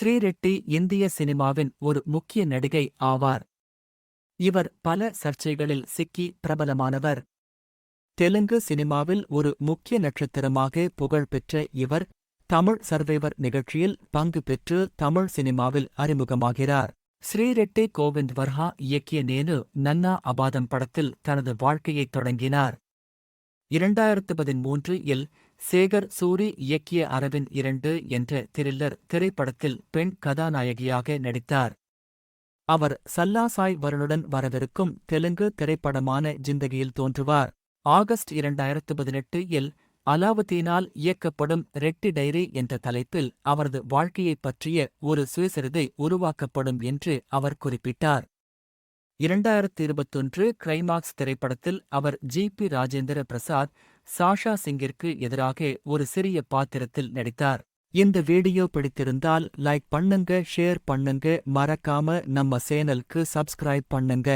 ஸ்ரீரெட்டி இந்திய சினிமாவின் ஒரு முக்கிய நடிகை ஆவார். இவர் பல சர்ச்சைகளில் சிக்கி பிரபலமானவர். தெலுங்கு சினிமாவில் ஒரு முக்கிய நட்சத்திரமாக புகழ்பெற்ற இவர் தமிழ் சர்வைவர் நிகழ்ச்சியில் பங்கு பெற்று தமிழ் சினிமாவில் அறிமுகமாகிறார். ஸ்ரீரெட்டி கோவிந்த் வர்ஹா இயக்கிய நேனு நன்னா அபாதம் படத்தில் தனது வாழ்க்கையைத் தொடங்கினார். இரண்டாயிரத்து பதிமூன்று இல் சேகர் சூரி இயக்கிய அரவிந்த் இரண்டு என்ற த்ரில்லர் திரைப்படத்தில் பெண் கதாநாயகியாக நடித்தார். அவர் சல்லாசாய் வருணுடன் வரவிருக்கும் தெலுங்கு திரைப்படமான ஜிந்தகியில் தோன்றுவார். ஆகஸ்ட் இரண்டாயிரத்து பதினெட்டு இல் அலாவுதீனால் இயக்கப்படும் ரெட்டி டைரி என்ற தலைப்பில் அவரது வாழ்க்கையைப் பற்றிய ஒரு சுயசரிதை உருவாக்கப்படும் என்று அவர் குறிப்பிட்டார். இரண்டாயிரத்து இருபத்தொன்று கிரைமாக்ஸ் திரைப்படத்தில் அவர் ஜி பி ராஜேந்திர பிரசாத் சாஷா சிங்கிற்கு எதிராக ஒரு சிறிய பாத்திரத்தில் நடித்தார். இந்த வீடியோ பிடித்திருந்தால் லைக் பண்ணுங்க ஷேர் பண்ணுங்க மறக்காம நம்ம சேனலுக்கு சப்ஸ்கிரைப் பண்ணுங்க.